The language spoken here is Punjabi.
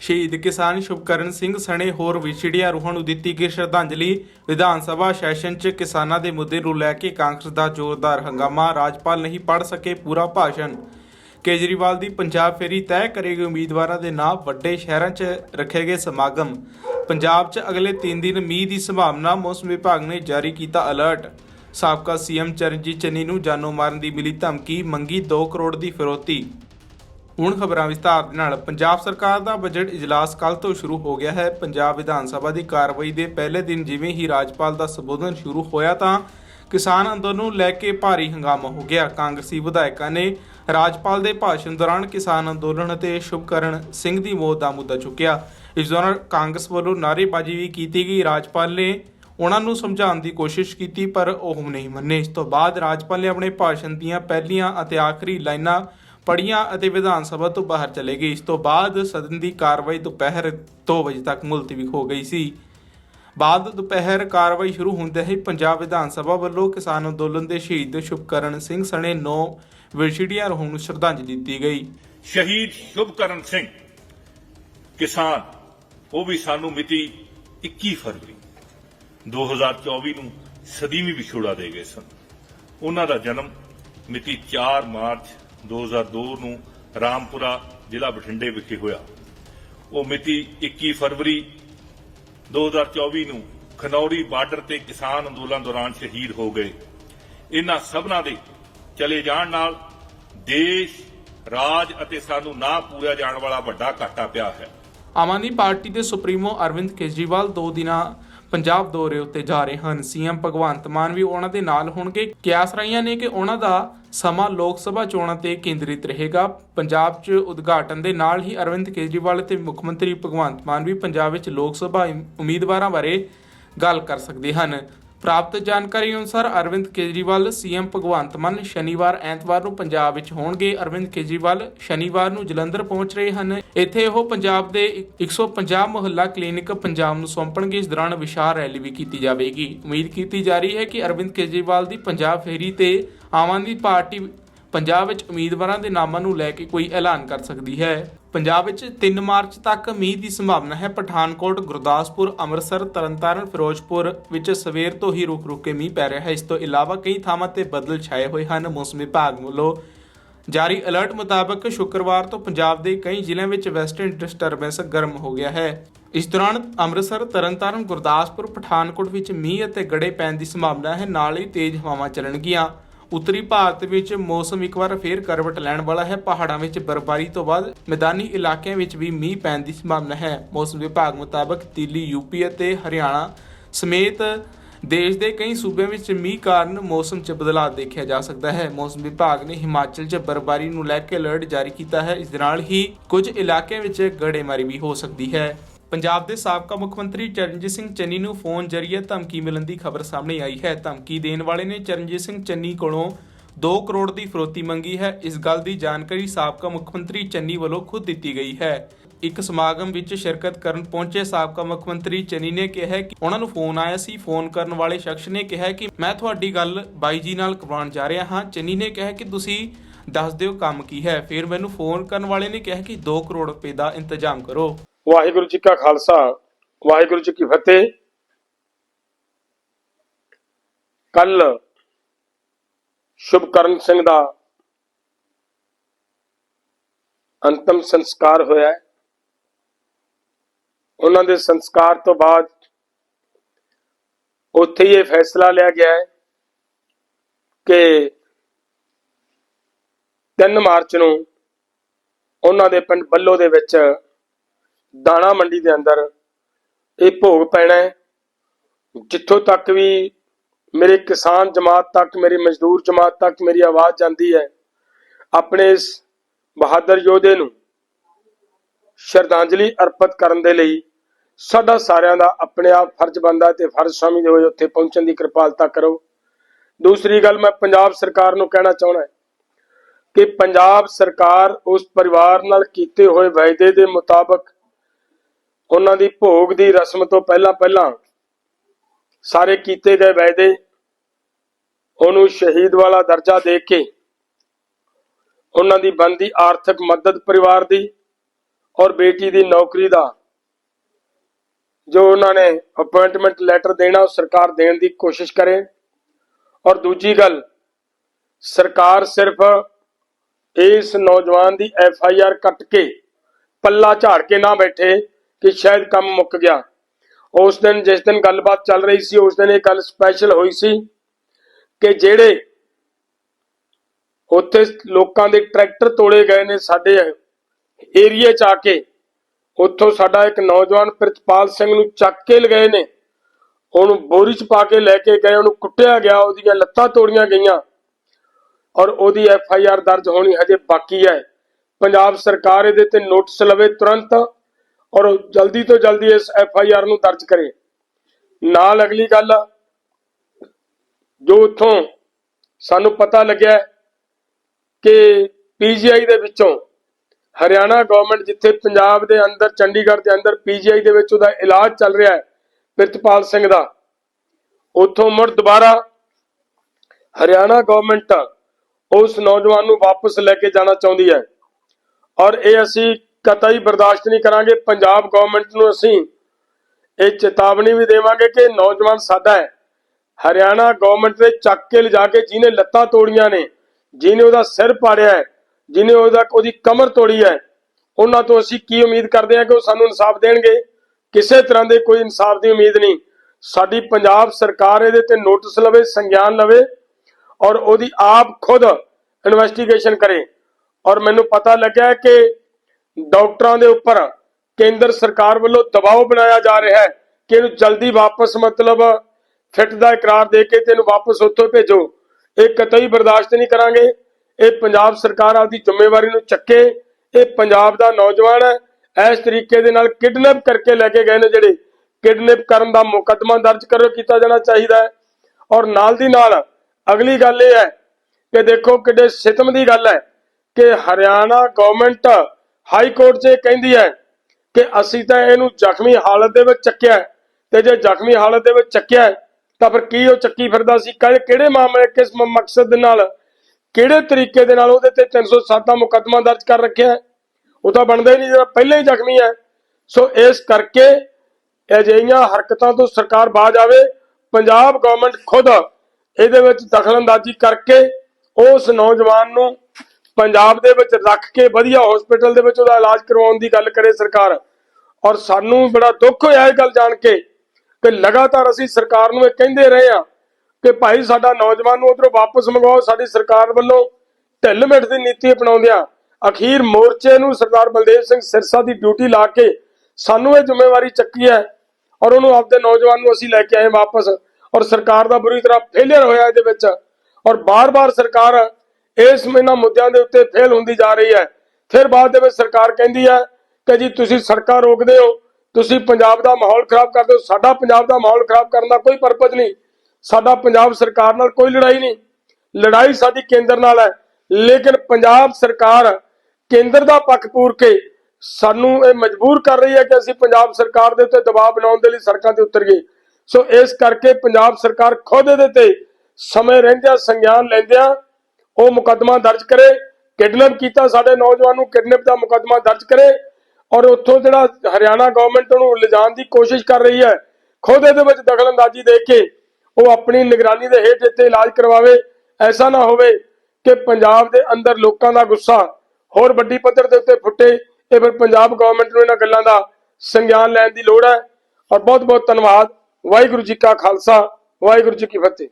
ਸ਼ਹੀਦ ਕਿਸਾਨ ਸ਼ੁਭਕਰਨ ਸਿੰਘ ਸਣੇ ਹੋਰ ਵਿਛੜੀਆਂ ਰੂਹਾਂ ਨੂੰ ਦਿੱਤੀ ਗਈ ਸ਼ਰਧਾਂਜਲੀ। ਵਿਧਾਨ ਸਭਾ ਸੈਸ਼ਨ 'ਚ ਕਿਸਾਨਾਂ ਦੇ ਮੁੱਦੇ ਨੂੰ ਲੈ ਕੇ ਕਾਂਗਰਸ ਦਾ ਜ਼ੋਰਦਾਰ ਹੰਗਾਮਾ। ਰਾਜਪਾਲ ਨਹੀਂ ਪੜ੍ਹ ਸਕੇ ਪੂਰਾ ਭਾਸ਼ਣ। ਕੇਜਰੀਵਾਲ ਦੀ ਪੰਜਾਬ ਫੇਰੀ ਤੈਅ ਕਰੇਗੀ ਉਮੀਦਵਾਰਾਂ ਦੇ ਨਾਂ। ਵੱਡੇ ਸ਼ਹਿਰਾਂ 'ਚ ਰੱਖੇ ਗਏ ਸਮਾਗਮ। ਪੰਜਾਬ 'ਚ ਅਗਲੇ 3 ਦਿਨ ਮੀਂਹ ਦੀ ਸੰਭਾਵਨਾ। ਮੌਸਮ ਵਿਭਾਗ ਨੇ ਜਾਰੀ ਕੀਤਾ ਅਲਰਟ। ਸਾਬਕਾ ਸੀਐਮ ਚਰਨਜੀਤ ਚੰਨੀ ਨੂੰ ਜਾਨੋਂ ਮਾਰਨ ਦੀ ਮਿਲੀ ਧਮਕੀ। ਮੰਗੀ 2 ਕਰੋੜ ਦੀ ਫਿਰੋਤੀ। ਹੁਣ ਖਬਰਾਂ ਵਿਸਤਾਰ ਦੇ ਨਾਲ। ਪੰਜਾਬ ਸਰਕਾਰ ਦਾ ਬਜਟ ਇਜਲਾਸ ਕੱਲ ਤੋਂ ਸ਼ੁਰੂ ਹੋ ਗਿਆ ਹੈ। ਪੰਜਾਬ ਵਿਧਾਨ ਸਭਾ ਦੀ ਕਾਰਵਾਈ ਦੇ ਪਹਿਲੇ ਦਿਨ ਜਿਵੇਂ ਹੀ ਰਾਜਪਾਲ ਦਾ ਸੰਬੋਧਨ ਸ਼ੁਰੂ ਹੋਇਆ ਤਾਂ ਕਿਸਾਨ ਅੰਦੋਲਨ ਨੂੰ ਲੈ ਕੇ ਭਾਰੀ ਹੰਗਾਮਾ ਹੋ ਗਿਆ। ਕਾਂਗਰਸੀ ਵਿਧਾਇਕਾਂ ਨੇ ਰਾਜਪਾਲ ਦੇ ਭਾਸ਼ਣ ਦੌਰਾਨ ਕਿਸਾਨ ਅੰਦੋਲਨ ਅਤੇ ਸ਼ੁਭਕਰਨ ਸਿੰਘ ਦੀ ਮੌਤ ਦਾ ਮੁੱਦਾ ਚੁੱਕਿਆ। ਇਸ ਦੌਰਾਨ ਕਾਂਗਰਸ ਵੱਲੋਂ ਨਾਅਰੇਬਾਜ਼ੀ ਵੀ ਕੀਤੀ ਗਈ। ਰਾਜਪਾਲ ਨੇ ਉਹਨਾਂ ਨੂੰ ਸਮਝਾਉਣ ਦੀ ਕੋਸ਼ਿਸ਼ ਕੀਤੀ, ਪਰ ਉਹ ਨਹੀਂ ਮੰਨੇ। ਇਸ ਤੋਂ ਬਾਅਦ ਰਾਜਪਾਲ ਨੇ ਆਪਣੇ ਭਾਸ਼ਣ ਦੀਆਂ ਪਹਿਲੀਆਂ ਅਤੇ ਆਖਰੀ ਲਾਈਨਾਂ ਪੜੀਆਂ ਅਤੇ ਵਿਧਾਨ ਸਭਾ ਤੋਂ ਬਾਹਰ ਚਲੇ ਗਈ ਇਸ ਤੋਂ ਬਾਅਦ ਸਦਨ ਦੀ ਕਾਰਵਾਈ ਦੁਪਹਿਰ 2 ਵਜੇ ਤੱਕ ਮੁਲਤਵੀ ਹੋ ਗਈ ਸੀ। ਬਾਅਦ ਦੁਪਹਿਰ ਕਾਰਵਾਈ ਸ਼ੁਰੂ ਹੁੰਦੇ ਹੀ ਪੰਜਾਬ ਵਿਧਾਨ ਸਭਾ ਵੱਲੋਂ ਕਿਸਾਨ ਅੰਦੋਲਨ ਦੇ ਸ਼ਹੀਦ ਸ਼ੁਭਕਰਨ ਸਿੰਘ ਸਣੇ 9 ਵਿਛੜੀਆਂ ਰੂਹਾਂ ਨੂੰ ਸ਼ਰਧਾਂਜਲੀ ਦਿੱਤੀ ਗਈ। ਸ਼ਹੀਦ ਸ਼ੁਭਕਰਨ ਸਿੰਘ ਕਿਸਾਨ, ਉਹ ਵੀ ਸਾਨੂੰ ਮਿਤੀ 21 ਫਰਵਰੀ 2024 ਨੂੰ ਸਦੀਵੀ ਵਿਛੋੜਾ ਦੇ ਗਏ ਸਨ। ਉਹਨਾਂ ਦਾ ਜਨਮ ਮਿਤੀ 4 ਮਾਰਚ 2002 ਨੂੰ ਰਾਮਪੁਰਾ ਜ਼ਿਲ੍ਹਾ ਬਠਿੰਡੇ ਵਿਖੇ ਹੋਇਆ। ਉਹ ਮਿਤੀ 21 ਫਰਵਰੀ 2024 ਨੂੰ ਖਨੌਰੀ ਬਾਰਡਰ ਤੇ ਕਿਸਾਨ ਅੰਦੋਲਨ ਦੌਰਾਨ ਸ਼ਹੀਦ ਹੋ ਗਏ। ਇਹਨਾਂ ਸਭਨਾਂ ਦੇ ਚਲੇ ਜਾਣ ਨਾਲ ਦੇਸ਼, ਰਾਜ ਅਤੇ ਸਾਨੂੰ ਨਾ ਪੂਰਿਆ ਜਾਣ ਵਾਲਾ ਵੱਡਾ ਘਾਟਾ ਪਿਆ ਹੈ। ਆਮ ਆਦਮੀ ਪਾਰਟੀ ਦੇ ਸੁਪਰੀਮੋ ਅਰਵਿੰਦ ਕੇਜਰੀਵਾਲ ਦੋ ਦਿਨਾਂ ਪੰਜਾਬ ਦੌਰੇ ਉੱਤੇ ਜਾ ਰਹੇ ਹਨ। ਸੀਐਮ ਭਗਵੰਤ ਮਾਨ ਵੀ ਉਹਨਾਂ ਦੇ ਨਾਲ ਹੋਣਗੇ। ਕਿਆਸ ਰਹੀਆਂ ਨੇ ਕਿ ਉਹਨਾਂ ਦਾ ਸਮਾਂ ਲੋਕ ਸਭਾ ਚੋਣਾਂ ਤੇ ਕੇਂਦਰਿਤ ਰਹੇਗਾ। ਪੰਜਾਬ 'ਚ ਉਦਘਾਟਨ ਦੇ ਨਾਲ ਹੀ ਅਰਵਿੰਦ ਕੇਜਰੀਵਾਲ ਤੇ ਮੁੱਖ ਮੰਤਰੀ ਭਗਵੰਤ ਮਾਨ ਵੀ ਪੰਜਾਬ ਵਿੱਚ ਲੋਕ ਸਭਾ ਉਮੀਦਵਾਰਾਂ ਬਾਰੇ ਗੱਲ ਕਰ ਸਕਦੇ ਹਨ। ਪ੍ਰਾਪਤ ਜਾਣਕਾਰੀ ਅਨੁਸਾਰ ਅਰਵਿੰਦ ਕੇਜਰੀਵਾਲ, ਸੀਐਮ ਭਗਵੰਤ ਮਾਨ ਸ਼ਨੀਵਾਰ, ਐਤਵਾਰ ਨੂੰ ਪੰਜਾਬ ਵਿੱਚ ਹੋਣਗੇ। ਅਰਵਿੰਦ ਕੇਜਰੀਵਾਲ ਸ਼ਨੀਵਾਰ ਨੂੰ ਜਲੰਧਰ ਪਹੁੰਚ ਰਹੇ ਹਨ। ਇੱਥੇ ਉਹ ਪੰਜਾਬ ਦੇ 150 ਮੁਹੱਲਾ ਕਲੀਨਿਕ ਪੰਜਾਬ ਨੂੰ ਸੌਂਪਣਗੇ ਇਸ ਦੌਰਾਨ ਵਿਸ਼ਾਲ ਰੈਲੀ ਵੀ ਕੀਤੀ ਜਾਵੇਗੀ। ਉਮੀਦ ਕੀਤੀ ਜਾ ਰਹੀ ਹੈ ਕਿ ਅਰਵਿੰਦ ਕੇਜਰੀਵਾਲ ਦੀ ਪੰਜਾਬ ਫੇਰੀ ਤੇ ਆਮ ਆਦਮੀ ਪਾਰਟੀ ਪੰਜਾਬ ਵਿੱਚ ਉਮੀਦਵਾਰਾਂ ਦੇ ਨਾਮਾਂ ਨੂੰ ਲੈ ਕੇ ਕੋਈ ਐਲਾਨ ਕਰ ਸਕਦੀ ਹੈ। ਪੰਜਾਬ ਵਿੱਚ 3 ਮਾਰਚ ਤੱਕ ਮੀਂਹ ਦੀ ਸੰਭਾਵਨਾ ਹੈ। ਪਠਾਨਕੋਟ, ਗੁਰਦਾਸਪੁਰ, ਅੰਮ੍ਰਿਤਸਰ, ਤਰਨਤਾਰਨ, ਫਿਰੋਜ਼ਪੁਰ ਵਿੱਚ ਸਵੇਰ ਤੋਂ ਹੀ ਰੁਕ-ਰੁਕ ਕੇ ਮੀਂਹ ਪੈ ਰਿਹਾ ਹੈ। ਇਸ ਤੋਂ ਇਲਾਵਾ ਕਈ ਥਾਵਾਂ ਤੇ ਬੱਦਲ ਛਾਏ ਹੋਏ ਹਨ। ਮੌਸਮ ਵਿਭਾਗ ਵੱਲੋਂ ਜਾਰੀ ਅਲਰਟ ਮੁਤਾਬਕ ਸ਼ੁੱਕਰਵਾਰ ਤੋਂ ਪੰਜਾਬ ਦੇ ਕਈ ਜ਼ਿਲ੍ਹਿਆਂ ਵਿੱਚ ਵੈਸਟਰਨ ਡਿਸਟਰਬੈਂਸ ਗਰਮ ਹੋ ਗਿਆ ਹੈ। ਇਸ ਦੌਰਾਨ ਅੰਮ੍ਰਿਤਸਰ, ਤਰਨਤਾਰਨ, ਗੁਰਦਾਸਪੁਰ, ਪਠਾਨਕੋਟ ਵਿੱਚ ਮੀਂਹ ਅਤੇ ਗੜੇ ਪੈਣ ਦੀ ਸੰਭਾਵਨਾ ਹੈ। ਨਾਲ ਹੀ ਤੇਜ਼ ਹਵਾਵਾਂ ਚੱਲਣਗੀਆਂ। ਉੱਤਰੀ ਭਾਰਤ ਵਿੱਚ ਮੌਸਮ ਇੱਕ ਵਾਰ ਫੇਰ ਕਰਵਟ ਲੈਣ ਵਾਲਾ ਹੈ। ਪਹਾੜਾਂ ਵਿੱਚ ਬਰਫ਼ਬਾਰੀ ਤੋਂ ਬਾਅਦ ਮੈਦਾਨੀ ਇਲਾਕਿਆਂ ਵਿੱਚ ਵੀ ਮੀਂਹ ਪੈਣ ਦੀ ਸੰਭਾਵਨਾ ਹੈ। ਮੌਸਮ ਵਿਭਾਗ ਮੁਤਾਬਕ ਦਿੱਲੀ ਯੂਪੀ ਅਤੇ ਹਰਿਆਣਾ ਸਮੇਤ ਦੇਸ਼ ਦੇ ਕਈ ਸੂਬਿਆਂ ਵਿੱਚ ਮੀਂਹ ਕਾਰਨ ਮੌਸਮ 'ਚ ਬਦਲਾਅ ਦੇਖਿਆ ਜਾ ਸਕਦਾ ਹੈ। ਮੌਸਮ ਵਿਭਾਗ ਨੇ ਹਿਮਾਚਲ 'ਚ ਬਰਫ਼ਬਾਰੀ ਨੂੰ ਲੈ ਕੇ ਅਲਰਟ ਜਾਰੀ ਕੀਤਾ ਹੈ। ਇਸ ਦੇ ਨਾਲ ਹੀ ਕੁਝ ਇਲਾਕਿਆਂ ਵਿੱਚ ਗੜੇਮਾਰੀ ਵੀ ਹੋ ਸਕਦੀ ਹੈ। ਪੰਜਾਬ ਦੇ ਸਾਬਕਾ ਮੁੱਖ ਮੰਤਰੀ ਚਰਨਜੀਤ ਸਿੰਘ ਚੰਨੀ ਨੂੰ ਫੋਨ ਜ਼ਰੀਏ ਧਮਕੀ ਮਿਲਣ ਦੀ ਖਬਰ ਸਾਹਮਣੇ ਆਈ ਹੈ। ਧਮਕੀ ਦੇਣ ਵਾਲੇ ਨੇ ਚਰਨਜੀਤ ਸਿੰਘ ਚੰਨੀ ਕੋਲੋਂ 2 ਕਰੋੜ ਦੀ ਫਰੋਤੀ ਮੰਗੀ ਹੈ। ਇਸ ਗੱਲ ਦੀ ਜਾਣਕਾਰੀ ਸਾਬਕਾ ਮੁੱਖ ਮੰਤਰੀ ਚੰਨੀ ਵੱਲੋਂ ਖੁਦ ਦਿੱਤੀ ਗਈ ਹੈ। ਇੱਕ ਸਮਾਗਮ ਵਿੱਚ ਸ਼ਿਰਕਤ ਕਰਨ ਪਹੁੰਚੇ ਸਾਬਕਾ ਮੁੱਖ ਮੰਤਰੀ ਚੰਨੀ ਨੇ ਕਿਹਾ ਕਿ ਉਹਨਾਂ ਨੂੰ ਫੋਨ ਆਇਆ ਸੀ। ਫੋਨ ਕਰਨ ਵਾਲੇ ਸ਼ਖਸ ਨੇ ਕਿਹਾ ਕਿ ਮੈਂ ਤੁਹਾਡੀ ਗੱਲ ਬਾਈ ਜੀ ਨਾਲ ਕਰਵਾਉਣ ਜਾ ਰਿਹਾ ਹਾਂ। ਚੰਨੀ ਨੇ ਕਿਹਾ ਕਿ ਤੁਸੀਂ ਦੱਸ ਦਿਓ ਕੰਮ ਕੀ ਹੈ। ਫਿਰ ਮੈਨੂੰ ਫੋਨ ਕਰਨ ਵਾਲੇ ਨੇ ਕਿਹਾ ਕਿ 2 ਕਰੋੜ ਰੁਪਏ ਦਾ ਇੰਤਜ਼ਾਮ ਕਰੋ। ਵਾਹਿਗੁਰੂ ਜੀ ਕਾ ਖਾਲਸਾ, ਵਾਹਿਗੁਰੂ ਜੀ ਕੀ ਫਤਿਹ। ਕੱਲ ਸ਼ੁਭਕਰਨ ਸਿੰਘ ਦਾ ਅੰਤਮ ਸੰਸਕਾਰ ਹੋਇਆ ਉਹਨਾਂ ਦੇ ਸੰਸਕਾਰ ਤੋਂ ਬਾਅਦ ਉੱਥੇ ਹੀ ਇਹ ਫੈਸਲਾ ਲਿਆ ਗਿਆ ਹੈ ਕਿ 3 ਮਾਰਚ ਨੂੰ ਉਹਨਾਂ ਦੇ ਪਿੰਡ ਬੱਲੋ ਦੇ ਵਿੱਚ ਦਾਣਾ ਮੰਡੀ ਦੇ ਅੰਦਰ ਇਹ ਭੋਗ ਪੈਣਾ ਹੈ। ਜਿੱਥੋਂ ਤੱਕ ਵੀ ਮੇਰੇ ਕਿਸਾਨ ਜਮਾਤ ਤੱਕ, ਮੇਰੀ ਮਜ਼ਦੂਰ ਜਮਾਤ ਤੱਕ ਮੇਰੀ ਆਵਾਜ਼ ਜਾਂਦੀ ਹੈ, ਆਪਣੇ ਇਸ ਬਹਾਦਰ ਯੋਧੇ ਨੂੰ ਸ਼ਰਧਾਂਜਲੀ ਅਰਪਿਤ ਕਰਨ ਦੇ ਲਈ ਸਾਡਾ ਸਾਰਿਆਂ ਦਾ ਆਪਣੇ ਆਪ ਫਰਜ਼ ਬਣਦਾ ਤੇ ਫਰਜ਼ ਸਮਝਦੇ ਹੋਏ ਉੱਥੇ ਪਹੁੰਚਣ ਦੀ ਕਿਰਪਾਲਤਾ ਕਰੋ। ਦੂਸਰੀ ਗੱਲ ਮੈਂ ਪੰਜਾਬ ਸਰਕਾਰ ਨੂੰ ਕਹਿਣਾ ਚਾਹੁੰਦਾ ਕਿ ਪੰਜਾਬ ਸਰਕਾਰ ਉਸ ਪਰਿਵਾਰ ਨਾਲ ਕੀਤੇ ਹੋਏ ਵਾਅਦੇ ਦੇ ਮੁਤਾਬਕ ਉਹਨਾਂ ਦੀ ਭੋਗ ਦੀ ਰਸਮ ਤੋਂ ਪਹਿਲਾਂ ਪਹਿਲਾਂ ਸਾਰੇ ਕੀਤੇ ਗਏ ਵਾਅਦੇ ਉਹਨੂੰ ਸ਼ਹੀਦ ਵਾਲਾ ਦਰਜਾ ਦੇ ਕੇ ਉਹਨਾਂ ਦੀ ਬੰਦੀ ਆਰਥਿਕ ਮਦਦ ਪਰਿਵਾਰ ਦੀ ਔਰ ਬੇਟੀ ਦੀ ਨੌਕਰੀ ਦਾ ਜੋ ਉਹਨਾਂ ਨੇ ਅਪਾਇੰਟਮੈਂਟ ਲੈਟਰ ਦੇਣਾ ਸਰਕਾਰ ਦੇਣ ਦੀ ਕੋਸ਼ਿਸ਼ ਕਰੇ। ਔਰ ਦੂਜੀ ਗੱਲ, ਸਰਕਾਰ ਸਿਰਫ ਇਸ ਨੌਜਵਾਨ ਦੀ ਐਫ ਆਈ ਆਰ ਕੱਟ ਕੇ ਪੱਲਾ ਝਾੜ ਕੇ ਨਾ ਬੈਠੇ। ਕਿ ਸ਼ਾਇਦ ਕੰਮ ਮੁੱਕ ਗਿਆ। ਉਸ ਦਿਨ, ਜਿਸ ਦਿਨ ਗੱਲਬਾਤ ਚੱਲ ਰਹੀ ਸੀ, ਉਸ ਦਿਨ ਇਹ ਗੱਲ ਸਪੈਸ਼ਲ ਹੋਈ ਸੀ ਕਿ ਜਿਹੜੇ ਉੱਥੇ ਲੋਕਾਂ ਦੇ ਟਰੈਕਟਰ ਤੋੜੇ ਗਏ ਨੇ ਸਾਡੇ ਏਰੀਏ ਚ ਆ ਕੇ, ਉੱਥੋਂ ਸਾਡਾ ਇੱਕ ਨੌਜਵਾਨ ਪ੍ਰਿਤਪਾਲ ਸਿੰਘ ਨੂੰ ਚੱਕ ਕੇ ਲਗਾਏ ਨੇ। ਉਹਨੂੰ ਬੋਰੀ ਚ ਪਾ ਕੇ ਲੈ ਕੇ ਗਏ, ਉਹਨੂੰ ਕੁੱਟਿਆ ਗਿਆ, ਉਹਦੀਆਂ ਲੱਤਾਂ ਤੋੜੀਆਂ ਗਈਆਂ ਔਰ ਉਹਦੀ ਐਫ ਆਈ ਆਰ ਦਰਜ ਹੋਣੀ ਹਜੇ ਬਾਕੀ ਹੈ। ਪੰਜਾਬ ਸਰਕਾਰ ਇਹਦੇ ਤੇ ਨੋਟਿਸ ਲਵੇ ਤੁਰੰਤ। ਔਰ ਜਲਦੀ ਤੋਂ ਜਲਦੀ ਇਸ ਐਫ ਆਈ ਆਰ ਨੂੰ ਦਰਜ ਕਰੇ। ਨਾਲ ਅਗਲੀ ਗੱਲ, ਜੋ ਉੱਥੋਂ ਸਾਨੂੰ ਪਤਾ ਲੱਗਿਆ ਕਿ ਪੀਜੀਆਈ ਦੇ ਵਿੱਚੋਂ ਹਰਿਆਣਾ ਗਵਰਨਮੈਂਟ ਜਿੱਥੇ ਪੰਜਾਬ ਦੇ ਅੰਦਰ, ਚੰਡੀਗੜ੍ਹ ਦੇ ਅੰਦਰ ਪੀਜੀਆਈ ਦੇ ਵਿੱਚ ਉਹਦਾ ਇਲਾਜ ਚੱਲ ਰਿਹਾ ਹੈ, ਪ੍ਰਿਤਪਾਲ ਸਿੰਘ ਦਾ, ਉੱਥੋਂ ਮੁੜ ਦੁਬਾਰਾ ਹਰਿਆਣਾ ਗਵਰਨਮੈਂਟ ਉਸ ਨੌਜਵਾਨ ਨੂੰ ਵਾਪਸ ਲੈ ਕੇ ਜਾਣਾ ਚਾਹੁੰਦੀ ਹੈ। ਔਰ ਇਹ ਅਸੀਂ ਕਤਈ ਬਰਦਾਸ਼ਤ ਨਹੀਂ ਕਰਾਂਗੇ, ਪੰਜਾਬ ਗਵਰਨਮੈਂਟ ਨੂੰ ਅਸੀਂ ਇਹ ਚੇਤਾਵਨੀ ਵੀ ਦੇਵਾਂਗੇ ਕਿ ਨੌਜਵਾਨ ਸਾਡਾ ਹੈ। ਹਰਿਆਣਾ ਗਵਰਨਮੈਂਟ ਦੇ ਚੱਕ ਕੇ ਲਿਜਾ ਕੇ ਜਿਹਨੇ ਲੱਤਾਂ ਤੋੜੀਆਂ ਨੇ, ਜਿਹਨੇ ਉਹਦਾ ਸਿਰ ਪਾੜਿਆ ਹੈ, ਜਿਹਨੇ ਉਹਦਾ ਉਹਦੀ ਕਮਰ ਤੋੜੀ ਹੈ, ਉਹਨਾਂ ਤੋਂ ਅਸੀਂ ਕੀ ਉਮੀਦ ਕਰਦੇ ਹਾਂ ਕਿ ਉਹ ਸਾਨੂੰ ਇਨਸਾਫ ਦੇਣਗੇ? ਕਿਸੇ ਤਰ੍ਹਾਂ ਦੇ ਕੋਈ ਇਨਸਾਫ ਦੀ ਉਮੀਦ ਨਹੀਂ। ਸਾਡੀ ਪੰਜਾਬ ਸਰਕਾਰ ਇਹਦੇ ਤੇ ਨੋਟਿਸ ਲਵੇ, ਸੰਗਿਆਨ ਲਵੇ ਔਰ ਉਹਦੀ ਆਪ ਖੁਦ ਇਨਵੈਸਟੀਗੇਸ਼ਨ ਕਰੇ। ਔਰ ਮੈਨੂੰ ਪਤਾ ਲੱਗਿਆ ਕਿ ਡਾਕਟਰਾਂ ਦੇ ਉੱਪਰ ਕੇਂਦਰ ਸਰਕਾਰ ਵੱਲੋਂ ਦਬਾਅ ਬਣਾਇਆ ਜਾ ਰਿਹਾ ਹੈ ਕਿ ਇਹਨੂੰ ਜਲਦੀ ਵਾਪਸ ਮਤਲਬ ਫਿੱਟ ਦਾ ਇਕਰਾਰ ਦੇ ਕੇ ਤੈਨੂੰ ਵਾਪਸ ਉੱਥੋਂ ਭੇਜੋ। ਇਹ ਕਤਈ ਬਰਦਾਸ਼ਤ ਨਹੀਂ ਕਰਾਂਗੇ। ਇਹ ਪੰਜਾਬ ਸਰਕਾਰ ਆਪਦੀ ਜ਼ਿੰਮੇਵਾਰੀ ਨੂੰ ਚੱਕੇ। ਇਹ ਪੰਜਾਬ ਦਾ ਨੌਜਵਾਨ ਹੈ। ਇਸ ਤਰੀਕੇ ਦੇ ਨਾਲ ਕਿਡਨੈਪ ਕਰਕੇ ਲੈ ਕੇ ਗਏ ਨੇ ਜਿਹੜੇ। ਕਿਡਨੈਪ ਕਰਨ ਦਾ ਮੁਕੱਦਮਾ ਦਰਜ ਕਰੋ ਕੀਤਾ ਜਾਣਾ ਚਾਹੀਦਾ ਹੈ। ਔਰ ਨਾਲ ਦੀ ਨਾਲ ਅਗਲੀ ਗੱਲ ਇਹ ਹੈ ਕਿ ਦੇਖੋ ਕਿੱਡੇ ਸਿਤਮ ਦੀ ਗੱਲ ਹੈ ਕਿ ਹਰਿਆਣਾ ਗਵਰਨਮੈਂਟ ਹਾਈ ਕੋਰਟ 'ਚ ਕਹਿੰਦੀ ਹੈ ਕਿ ਅਸੀਂ ਤਾਂ ਇਹਨੂੰ ਜ਼ਖਮੀ ਹਾਲਤ ਦੇ ਵਿੱਚ ਚੱਕਿਆ ਤੇ ਜੇ ਜ਼ਖਮੀ ਹਾਲਤ ਦੇ ਵਿੱਚ ਚੱਕਿਆ ਤਾਂ ਫਿਰ ਕੀ ਉਹ ਚੱਕੀ ਫਿਰਦਾ ਸੀ? ਕਿਹੜੇ ਮਾਮਲੇ, ਕਿਸ ਮਕਸਦ ਨਾਲ, ਕਿਹੜੇ ਤਰੀਕੇ ਦੇ ਨਾਲ ਉਹਦੇ ਤੇ 307 ਦਾ ਮੁਕੱਦਮਾ ਦਰਜ ਕਰ ਰੱਖਿਆ ਹੈ? ਉਹ ਤਾਂ ਬਣਦਾ ਹੀ ਨਹੀਂ, ਜਿਹੜਾ ਪਹਿਲਾਂ ਹੀ ਜ਼ਖਮੀ ਹੈ। ਸੋ ਇਸ ਕਰਕੇ ਅਜਿਹੀਆਂ ਹਰਕਤਾਂ ਤੋਂ ਸਰਕਾਰ ਬਾਜ ਆਵੇ। ਪੰਜਾਬ ਗਵਰਨਮੈਂਟ ਖੁਦ ਇਹਦੇ ਵਿੱਚ ਦਖਲਅੰਦਾਜ਼ੀ ਕਰਕੇ ਉਸ ਨੌਜਵਾਨ ਨੂੰ ਪੰਜਾਬ ਦੇ ਵਿੱਚ ਰੱਖ ਕੇ ਵਧੀਆ ਹਸਪੀਟਲ ਦੇ ਵਿੱਚ ਉਹਦਾ ਇਲਾਜ ਕਰਵਾਉਣ ਦੀ ਗੱਲ ਕਰੇ ਸਰਕਾਰ। ਔਰ ਸਾਨੂੰ ਬੜਾ ਦੁੱਖ ਹੋਇਆ ਇਹ ਗੱਲ ਜਾਣ ਕੇ ਕਿ ਲਗਾਤਾਰ ਅਸੀਂ ਸਰਕਾਰ ਨੂੰ ਇਹ ਕਹਿੰਦੇ ਰਹੇ ਹਾਂ ਕਿ ਭਾਈ ਸਾਡਾ ਨੌਜਵਾਨ ਨੂੰ ਉਧਰੋਂ ਵਾਪਸ ਮੰਗਵਾਓ, ਸਾਡੀ ਸਰਕਾਰ ਵੱਲੋਂ ਢਿੱਲ ਮਿੱਠ ਦੀ ਨੀਤੀ ਅਪਣਾਉਂਦਿਆਂ ਅਖੀਰ ਮੋਰਚੇ ਨੂੰ ਸਰਦਾਰ ਬਲਦੇਵ ਸਿੰਘ ਸਿਰਸਾ ਦੀ ਡਿਊਟੀ ਲਾ ਕੇ ਸਾਨੂੰ ਇਹ ਜ਼ਿੰਮੇਵਾਰੀ ਚੱਕੀ ਹੈ ਔਰ ਉਹਨੂੰ ਆਪਦੇ ਨੌਜਵਾਨ ਨੂੰ ਅਸੀਂ ਲੈ ਕੇ ਆਏ ਵਾਪਸ। ਔਰ ਸਰਕਾਰ ਦਾ ਬੁਰੀ ਤਰ੍ਹਾਂ ਫੇਲਿਅਰ ਹੋਇਆ ਇਹਦੇ ਵਿੱਚ। ਔਰ ਬਾਰ-ਬਾਰ ਸਰਕਾਰ ਇਸ ਇਹਨਾਂ ਮੁੱਦਿਆਂ ਦੇ ਉੱਤੇ ਫੇਲ ਹੁੰਦੀ ਜਾ ਰਹੀ ਹੈ। ਫਿਰ ਬਾਅਦ ਦੇ ਵਿੱਚ ਸਰਕਾਰ ਕਹਿੰਦੀ ਹੈ ਕਿ ਜੀ ਤੁਸੀਂ ਸੜਕਾਂ ਰੋਕਦੇ ਹੋ, ਤੁਸੀਂ ਪੰਜਾਬ ਦਾ ਮਾਹੌਲ ਖਰਾਬ ਕਰਦੇ ਹੋ, ਸਾਡਾ ਪੰਜਾਬ ਦਾ ਮਾਹੌਲ ਖਰਾਬ ਕਰਨ ਦਾ ਕੋਈ ਪਰਪਸ ਨਹੀਂ। ਸਾਡਾ ਪੰਜਾਬ ਸਰਕਾਰ ਨਾਲ ਕੋਈ ਲੜਾਈ ਨਹੀਂ। ਲੜਾਈ ਸਾਡੀ ਕੇਂਦਰ ਨਾਲ ਹੈ। ਲੇਕਿਨ ਪੰਜਾਬ ਸਰਕਾਰ ਕੇਂਦਰ ਦਾ ਪੱਖ ਪੂਰ ਕੇ ਸਾਨੂੰ ਇਹ ਮਜਬੂਰ ਕਰ ਰਹੀ ਹੈ ਕਿ ਅਸੀਂ ਪੰਜਾਬ ਸਰਕਾਰ ਦੇ ਉੱਤੇ ਦਬਾਅ ਬਣਾਉਣ ਦੇ ਲਈ ਸੜਕਾਂ ਤੇ ਉਤਰ ਗਏ ਸੋ ਇਸ ਕਰਕੇ ਪੰਜਾਬ ਸਰਕਾਰ ਖੁਦ ਇਹਦੇ ਤੇ ਸਮੇਂ ਰਹਿੰਦਿਆਂ, ਸੰਗਿਆਨ ਲੈਂਦਿਆਂ ਉਹ ਮੁਕੱਦਮਾ ਦਰਜ ਕਰੇ, ਕਿਡਨੈਪ ਕੀਤਾ ਸਾਡੇ ਨੌਜਵਾਨ ਨੂੰ, ਕਿਡਨੈਪ ਦਾ ਮੁਕੱਦਮਾ ਦਰਜ ਕਰੇ ਔਰ ਉੱਥੋਂ ਜਿਹੜਾ ਹਰਿਆਣਾ ਗਵਰਨਮੈਂਟ ਨੂੰ ਲਿਜਾਣ ਦੀ ਕੋਸ਼ਿਸ਼ ਕਰ ਰਹੀ ਹੈ, ਖੁਦ ਇਹਦੇ ਵਿੱਚ ਦਖਲਅੰਦਾਜ਼ੀ ਦੇ ਕੇ ਉਹ ਆਪਣੀ ਨਿਗਰਾਨੀ ਦੇ ਹੇਠ ਇੱਥੇ ਇਲਾਜ ਕਰਵਾਵੇ, ਐਸਾ ਨਾ ਹੋਵੇ ਕਿ ਪੰਜਾਬ ਦੇ ਅੰਦਰ ਲੋਕਾਂ ਦਾ ਗੁੱਸਾ ਹੋਰ ਵੱਡੀ ਪੱਧਰ ਦੇ ਉੱਤੇ ਫੁੱਟੇ, ਇਹ ਫਿਰ ਪੰਜਾਬ ਗਵਰਨਮੈਂਟ ਨੂੰ ਇਹਨਾਂ ਗੱਲਾਂ ਦਾ ਸੰਗਿਆਨ ਲੈਣ ਦੀ ਲੋੜ ਹੈ ਔਰ ਬਹੁਤ ਬਹੁਤ ਧੰਨਵਾਦ, ਵਾਹਿਗੁਰੂ ਜੀ ਕਾ ਖਾਲਸਾ, ਵਾਹਿਗੁਰੂ ਜੀ ਕੀ ਫਤਿਹ।